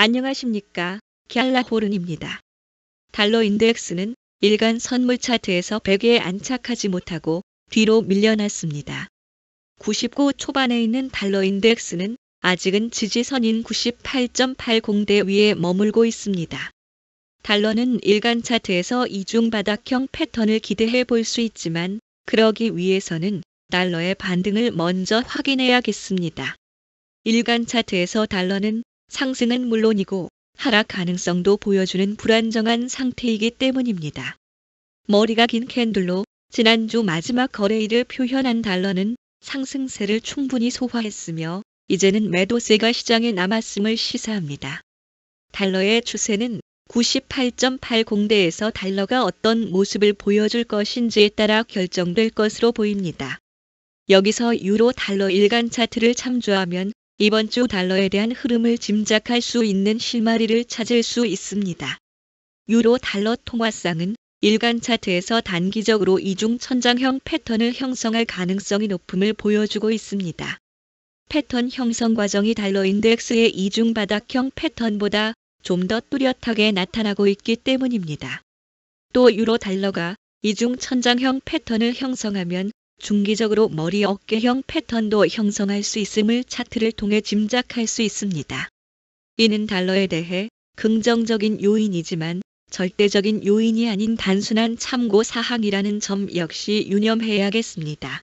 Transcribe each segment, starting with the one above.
안녕하십니까. 갤라호른입니다. 달러 인덱스는 일간 선물 차트에서 100에 안착하지 못하고 뒤로 밀려났습니다. 99 초반에 있는 달러 인덱스는 아직은 지지선인 98.80대 위에 머물고 있습니다. 달러는 일간 차트에서 이중 바닥형 패턴을 기대해 볼 수 있지만 그러기 위해서는 달러의 반등을 먼저 확인해야겠습니다. 일간 차트에서 달러는 상승은 물론이고 하락 가능성도 보여주는 불안정한 상태이기 때문입니다. 머리가 긴 캔들로 지난주 마지막 거래일을 표현한 달러는 상승세를 충분히 소화했으며 이제는 매도세가 시장에 남았음을 시사합니다. 달러의 추세는 98.80대에서 달러가 어떤 모습을 보여줄 것인지에 따라 결정될 것으로 보입니다. 여기서 유로 달러 일간 차트를 참조하면 이번 주 달러에 대한 흐름을 짐작할 수 있는 실마리를 찾을 수 있습니다. 유로 달러 통화상은 일간 차트에서 단기적으로 이중 천장형 패턴을 형성할 가능성이 높음을 보여주고 있습니다. 패턴 형성 과정이 달러 인덱스의 이중 바닥형 패턴보다 좀 더 뚜렷하게 나타나고 있기 때문입니다. 또 유로 달러가 이중 천장형 패턴을 형성하면 중기적으로 머리 어깨형 패턴도 형성할 수 있음을 차트를 통해 짐작할 수 있습니다. 이는 달러에 대해 긍정적인 요인이지만 절대적인 요인이 아닌 단순한 참고 사항이라는 점 역시 유념해야겠습니다.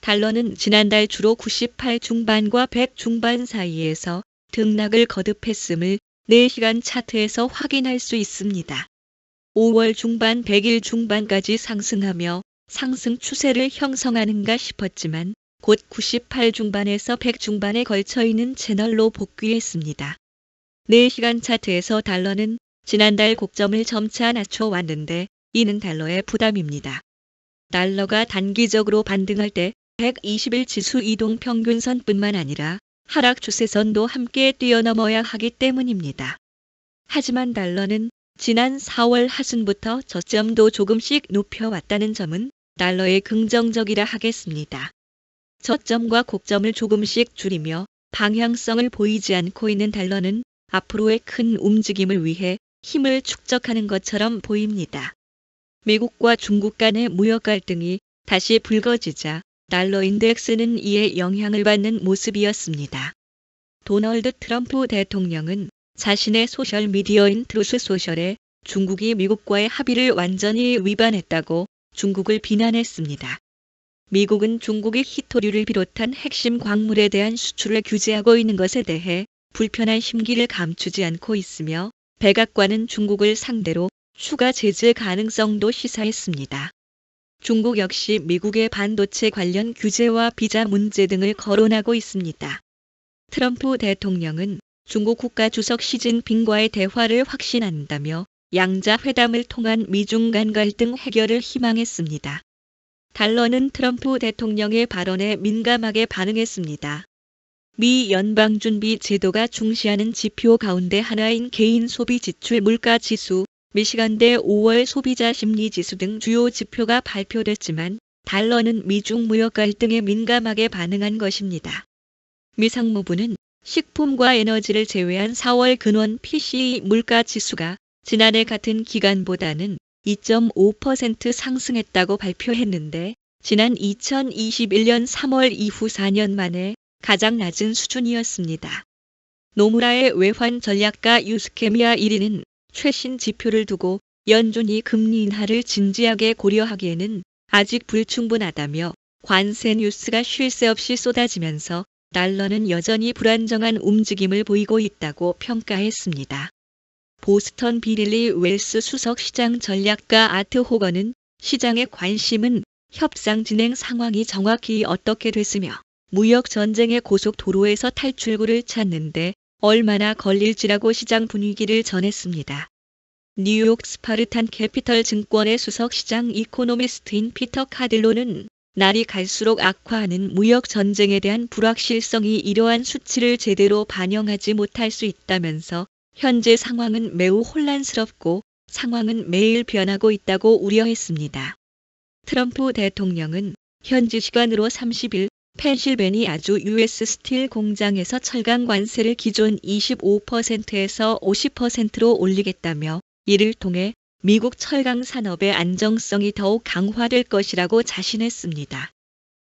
달러는 지난달 주로 98 중반과 100 중반 사이에서 등락을 거듭했음을 4시간 차트에서 확인할 수 있습니다. 5월 중반 100일 중반까지 상승하며 상승 추세를 형성하는가 싶었지만 곧 98 중반에서 100 중반에 걸쳐 있는 채널로 복귀했습니다. 4시간 차트에서 달러는 지난달 고점을 점차 낮춰왔는데 이는 달러의 부담입니다. 달러가 단기적으로 반등할 때 120일 지수 이동 평균선뿐만 아니라 하락 추세선도 함께 뛰어넘어야 하기 때문입니다. 하지만 달러는 지난 4월 하순부터 저점도 조금씩 높여왔다는 점은 달러에 긍정적이라 하겠습니다. 저점과 곡점을 조금씩 줄이며 방향성을 보이지 않고 있는 달러는 앞으로의 큰 움직임을 위해 힘을 축적하는 것처럼 보입니다. 미국과 중국 간의 무역 갈등이 다시 불거지자 달러 인덱스는 이에 영향을 받는 모습이었습니다. 도널드 트럼프 대통령은 자신의 소셜 미디어인 트루스 소셜에 중국이 미국과의 합의를 완전히 위반했다고 중국을 비난했습니다. 미국은 중국이 히토류를 비롯한 핵심 광물에 대한 수출을 규제하고 있는 것에 대해 불편한 심기를 감추지 않고 있으며 백악관은 중국을 상대로 추가 제재 가능성도 시사했습니다. 중국 역시 미국의 반도체 관련 규제와 비자 문제 등을 거론하고 있습니다. 트럼프 대통령은 중국 국가 주석 시진핑과의 대화를 확신한다며 양자 회담을 통한 미중 간 갈등 해결을 희망했습니다. 달러는 트럼프 대통령의 발언에 민감하게 반응했습니다. 미 연방준비 제도가 중시하는 지표 가운데 하나인 개인 소비 지출 물가 지수, 미시간대 5월 소비자 심리 지수 등 주요 지표가 발표됐지만 달러는 미중 무역 갈등에 민감하게 반응한 것입니다. 미 상무부는 식품과 에너지를 제외한 4월 근원 PCE 물가 지수가 지난해 같은 기간보다는 2.5% 상승했다고 발표했는데 지난 2021년 3월 이후 4년 만에 가장 낮은 수준이었습니다. 노무라의 외환 전략가 유스케미아 1위는 최신 지표를 두고 연준이 금리 인하를 진지하게 고려하기에는 아직 불충분하다며 관세 뉴스가 쉴 새 없이 쏟아지면서 달러는 여전히 불안정한 움직임을 보이고 있다고 평가했습니다. 보스턴 비릴리 웰스 수석 시장 전략가 아트 호거는 시장의 관심은 협상 진행 상황이 정확히 어떻게 됐으며 무역 전쟁의 고속 도로에서 탈출구를 찾는데 얼마나 걸릴지라고 시장 분위기를 전했습니다. 뉴욕 스파르탄 캐피털 증권의 수석 시장 이코노미스트인 피터 카딜로는 날이 갈수록 악화하는 무역 전쟁에 대한 불확실성이 이러한 수치를 제대로 반영하지 못할 수 있다면서 현재 상황은 매우 혼란스럽고 상황은 매일 변하고 있다고 우려했습니다. 트럼프 대통령은 현지 시간으로 30일 펜실베니아주 US 스틸 공장에서 철강 관세를 기존 25%에서 50%로 올리겠다며 이를 통해 미국 철강 산업의 안정성이 더욱 강화될 것이라고 자신했습니다.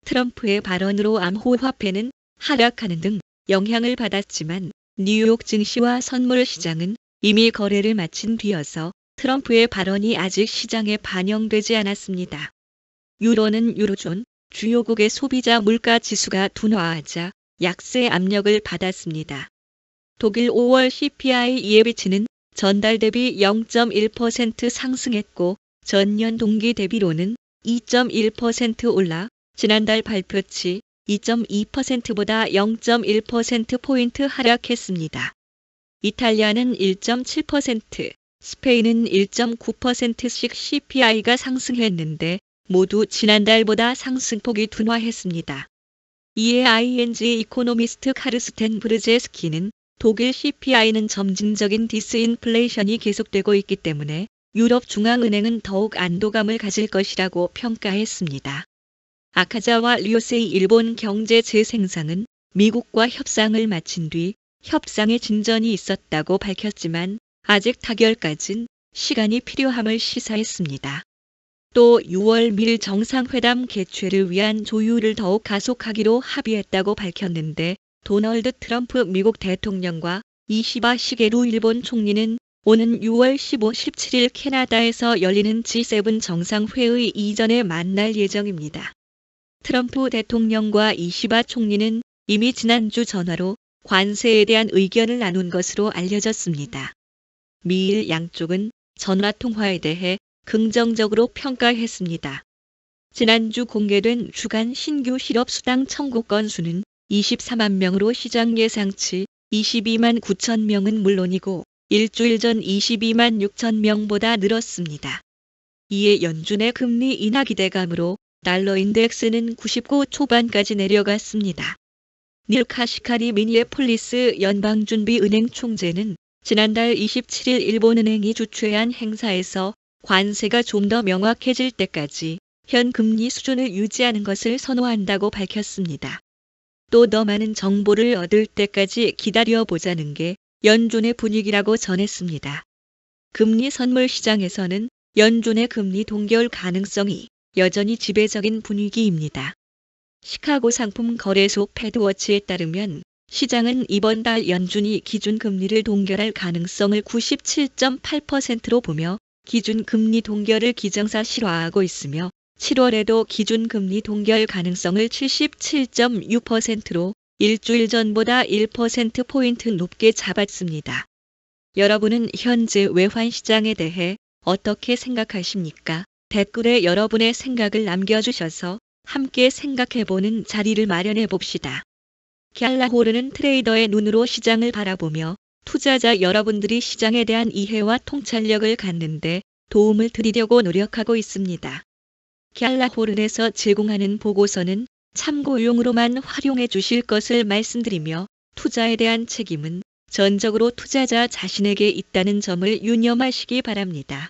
트럼프의 발언으로 암호화폐는 하락하는 등 영향을 받았지만 뉴욕 증시와 선물 시장은 이미 거래를 마친 뒤여서 트럼프의 발언이 아직 시장에 반영되지 않았습니다. 유로는 유로존 주요국의 소비자 물가 지수가 둔화하자 약세 압력을 받았습니다. 독일 5월 CPI 예비치는 전달 대비 0.1% 상승했고 전년 동기 대비로는 2.1% 올라 지난달 발표치 2.2%보다 0.1%포인트 하락했습니다. 이탈리아는 1.7%, 스페인은 1.9%씩 CPI가 상승했는데 모두 지난달보다 상승폭이 둔화했습니다. 이에 ING 이코노미스트 카르스텐 브르제스키는 독일 CPI는 점진적인 디스인플레이션이 계속되고 있기 때문에 유럽 중앙은행은 더욱 안도감을 가질 것이라고 평가했습니다. 아카자와 리오세이 일본 경제 재생상은 미국과 협상을 마친 뒤 협상에 진전이 있었다고 밝혔지만 아직 타결까진 시간이 필요함을 시사했습니다. 또 6월 밀 정상회담 개최를 위한 조율을 더욱 가속하기로 합의했다고 밝혔는데 도널드 트럼프 미국 대통령과 이시바 시게루 일본 총리는 오는 6월 15, 17일 캐나다에서 열리는 G7 정상회의 이전에 만날 예정입니다. 트럼프 대통령과 이시바 총리는 이미 지난주 전화로 관세에 대한 의견을 나눈 것으로 알려졌습니다. 미일 양쪽은 전화 통화에 대해 긍정적으로 평가했습니다. 지난주 공개된 주간 신규 실업수당 청구 건수는 24만 명으로 시장 예상치 22만 9천 명은 물론이고 일주일 전 22만 6천 명보다 늘었습니다. 이에 연준의 금리 인하 기대감으로 달러 인덱스는 99 초반까지 내려갔습니다. 닐 카시카리 미니에폴리스 연방준비은행 총재는 지난달 27일 일본은행이 주최한 행사에서 관세가 좀 더 명확해질 때까지 현 금리 수준을 유지하는 것을 선호한다고 밝혔습니다. 또 더 많은 정보를 얻을 때까지 기다려보자는 게 연준의 분위기라고 전했습니다. 금리 선물 시장에서는 연준의 금리 동결 가능성이 여전히 지배적인 분위기입니다. 시카고 상품 거래소 패드워치에 따르면 시장은 이번 달 연준이 기준 금리를 동결할 가능성을 97.8%로 보며 기준 금리 동결을 기정사 실화하고 있으며 7월에도 기준 금리 동결 가능성을 77.6%로 일주일 전보다 1%포인트 높게 잡았습니다. 여러분은 현재 외환 시장에 대해 어떻게 생각하십니까? 댓글에 여러분의 생각을 남겨주셔서 함께 생각해보는 자리를 마련해 봅시다. 갤라호르는 트레이더의 눈으로 시장을 바라보며 투자자 여러분들이 시장에 대한 이해와 통찰력을 갖는데 도움을 드리려고 노력하고 있습니다. 갤라호른에서 제공하는 보고서는 참고용으로만 활용해 주실 것을 말씀드리며 투자에 대한 책임은 전적으로 투자자 자신에게 있다는 점을 유념하시기 바랍니다.